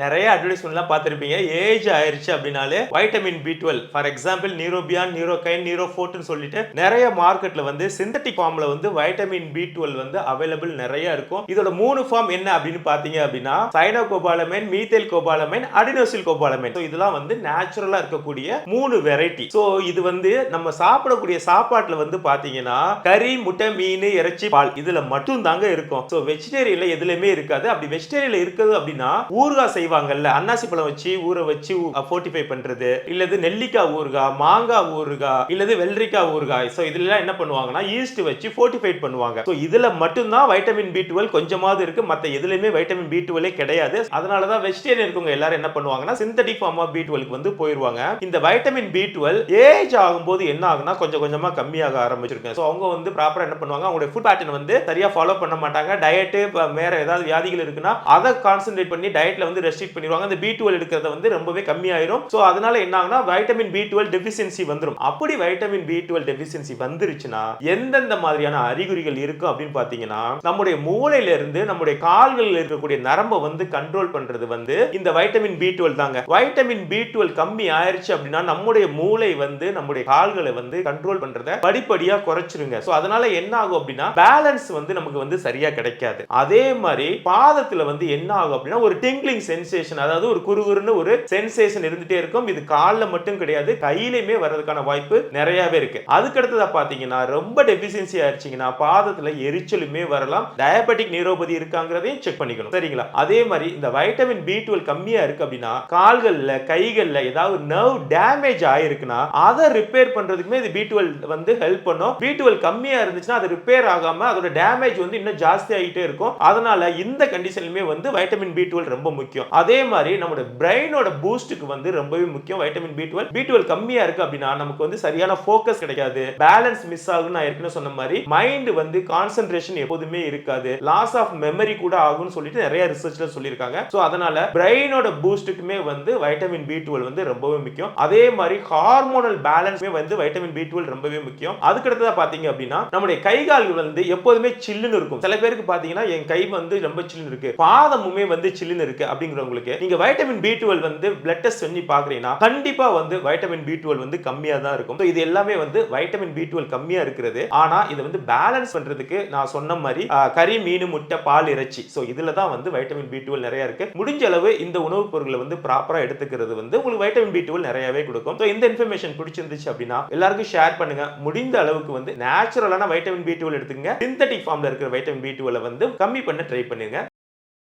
நிறைய அட்வர்டைஸ்மெண்ட்லாம் பார்த்துருப்பீங்க. ஏஜ் ஆயிடுச்சு அப்படின்னாலே vitamin B twelve for example Neurobion நியூரோகைன் நியூரோஃபோர்ட்னு சொல்லிட்டு நிறைய மார்க்கெட்ல வந்து சிந்தட்டிக் ஃபார்ம்ல வந்து வைட்டமின் பி டுவெல் வந்து அவைலபிள் நிறைய இருக்கும். இதோட மூணு ஃபார்ம் என்ன அப்படின்னு பார்த்தீங்க அப்படின்னா cyanocobalamin methylcobalamin adenosylcobalamin so இதெல்லாம் வந்து நேச்சுரலா இருக்கக்கூடிய மூணு வெரைட்டி ஸோ இது வந்து நம்ம சாப்பிடக்கூடிய சாப்பாட்டில் வந்து பார்த்தீங்கன்னா கறி முட்டை மீன் இறைச்சி பால் இதில் மட்டும் தாங்க இருக்கும். ஸோ வெஜிடேரியன்ல எதுலையுமே இருக்காது. அப்படி வெஜிடேரியன்ல இருக்குது அப்படின்னா ஊறுகாய் செய்வாங்கல்ல? அன்னாசி பழம் வச்சு ஊற வச்சு ஃபோர்ட்டிஃபை பண்றது. இல்லது நெல்லிக்காய் ஊறுகாய் மாங்காய் ஊறுகாய் இல்லது வெள்ளரிக்காய் ஊறுகாய் ஸோ இதுல என்ன பண்ணுவாங்கன்னா ஈஸ்ட் வச்சு ஃபோர்ட்டிஃபைட் பண்ணுவாங்க. ஸோ இதுல மட்டும்தான் வைட்டமின் பி டுவெல் கொஞ்சமாவது இருக்கு. மற்ற எதுலையுமே வைட்டமின் பி டுவெல்லே கிடையாது. அதனால தான் வெஜிடேரியன் இருக்கவங்க எல்லாரும் என்ன பண்ணுவாங்கன்னா சிந்தடிக் ஃபார்ம் ஆஃப் பி டுவெல்க்கு வந்து போயிருவாங்க. இந்த வைட்டமின் பி டுவெல் ஏஜ் ஆகும்போது என்ன ஆகுனா கொஞ்சம் கொஞ்சமா கம்மியாக ஆரம்பிச்சிருக்கேன் ஸோ அவங்க வந்து ப்ராப்பரா என்ன பண்ணுவாங்க அவங்களுடைய ஃபுட் பேட்டர்ன் வந்து சரியா ஃபாலோ பண்ண மாட்டாங்க. டயட்டு வேற ஏதாவது வியாதிகள் இருக்குன்னா அதை கான்சென்ட்ரேட் பண்ணி டயட்ல வந்து ரெஸ்ட்ரிக்ட் பண்ணிடுவாங்க. அந்த பி டுவெல் எடுக்கிறத வந்து ரொம்பவே கம்மியாயிரும். ஸோ அதனால என்ன ஆகுனா வைட்டமின் பி டுவெல் டெபிசியன்சி வந்துடும் அப்படி வைட்டமின் பி டுவெல் டெபிசியன்சி வந்துருச்சுன்னா எந்தெந்த மாதிரியான அறிகுறிகள் இருக்கும் அப்படின்னு பார்த்தீங்கன்னா நம்முடைய மூளையில இருந்து நம்முடைய கால்களில் இருக்கக்கூடிய நரம்பை வந்து கண்ட்ரோல் பண்றது வந்து இந்த வைட்டமின் பி டுவெல் தாங்க. வைட்டமின் பி டுவெல் கம்மி ஆயிருச்சு அப்படின்னா நம்முடைய மூளை வந்து நம்முடைய கால்களை வந்து கண்ட்ரோல் பண்றத படிப்படியா குறைச்சிருங்க. ஸோ அதனால என்ன ஆகும் அப்படின்னா பேலன்ஸ் வந்து நமக்கு வந்து சரியா கிடைக்காது. அதே மாதிரி பாதத்துல வந்து என்ன ஆகும் அப்படின்னா ஒரு டிங்க்லிங் சென்சேஷன் அதாவது ஒரு குறுகுறுன்னு ஒரு சென்சேஷன் இருந்துட்டே இருக்கும். இது காலில் மட்டும் கிடையாது கையிலையுமே வர்றதுக்கான வாய்ப்பு நிறையவே இருக்கு. அதுக்கு அடுத்ததா பாத்தீங்கன்னா ரொம்ப டெபிசியன்சி ஆயிடுச்சிங்கன்னா பாதத்துல எரிச்சலுமே வரலாம். டயபெட்டிக் நியூரோபதி இருக்காங்கிறதையும் செக் பண்ணிக்கணும். சரிங்களா? அதே மாதிரி இந்த வைட்டமின் பி டுவெல் கம்மியா இருக்கு அப்படின்னா கால்கள்ல கைகள்ல ஏதாவது நர்வ் டேமேஜ் ஆயிருக்குன்னா அதை ரிப்பேர் பண்றதுக்குமே இது பி டுவெல் வந்து ஹெல்ப் பண்ணும். பி டுவெல் கம்மியா இருந்துச்சுன்னா அது ரிப்பேர் ஆகாம அதோட டேமேஜ் வந்து இன்னும் ஜாஸ்தி ஆகிட்டே இருக்கும். அதனால இந்த கண்டிஷன்லுமே வந்து வைட்டமின் பி டுவெல் ரொம்ப முக்கியம். அதே மாதிரி நம்மளோட பிரெயினோட பூஸ்ட்டுக்கு வந்து ரொம்பவே முக்கியம். Vitamin B twelve B twelve கம்மியா இருக்கு அப்படின்னா நமக்கு வந்து சரியான ஃபோக்கஸ் கிடைக்காது. பேலன்ஸ் மிஸ் ஆகும்னு நான் ஏற்கனவே சொன்ன மாதிரி மைண்ட் வந்து கான்சென்ட்ரேஷன் எப்போதுமே இருக்காது. லாஸ் ஆஃப் மெமரி கூட ஆகும்னு சொல்லிட்டு நிறைய ரிசர்ச்ல சொல்லியிருக்காங்க. ஸோ அதனால பிரெயினோட பூஸ்ட்டுக்குமே வந்து வைட்டமின் பி டுவெல் வந்து ரொம்பவே முக்கியம். அதே மாதிரி ஹார்மோனல் பேலன்ஸுமே வந்து வைட்டமின் பி டுவெல் ரொம்பவே முக்கியம். அதுக்கு பார்த்தீங்க அப்படின்னா நம்முடைய கை கால்கள் வந்து எப்போதுமே சில்லுன்னு இருக்கும். சில பேருக்கு பார்த்தீங்கன்னா என் கை வந்து ரொம்ப சில்லுன்னு இருக்கு. பாதமுமே வந்து சில்லுன்னு இருக்கு உங்களுக்கு நீங்க வைட்டமின் பி டுவெல் வந்து பிளட் டெஸ்ட் பண்ணி பாக்குறீங்கன்னா கண்டிப்பா வந்து வைட்டமின் பி டுவெல் வந்து கம்மியா தான் இருக்கும். இது எல்லாமே வந்து வைட்டமின் பி டுவெல் கம்மியா இருக்கிறது. ஆனா இதை வந்து பேலன்ஸ் பண்றதுக்கு நான் சொன்ன மாதிரி கறி மீன் முட்டை பால் இறைச்சி. ஸோ இதுல தான் வந்து வைட்டமின் பி டுவெல் நிறைய இருக்கு. முடிஞ்ச அளவு இந்த உணவுப் பொருட்களை வந்து ப்ராப்பரா எடுத்துக்கிறது வந்து உங்களுக்கு வைட்டமின் பி டுவெல் நிறையவே கொடுக்கும். ஸோ இந்த இன்ஃபர்மேஷன் பிடிச்சிருந்துச்சு அப்படின்னா எல்லாருக்கும் ஷேர் பண்ணுங்க. முடிந்த அளவுக்கு வந்து நேச்சுரலான வைட்டமின் பி டுவெல் எடுத்துங்க சிந்தட்டிக் ஃபார்ம்ல இருக்கிற வைட்டமின் பி டுவெல் வந்து கம்மி பண்ண ட்ரை பண்ணுங்க.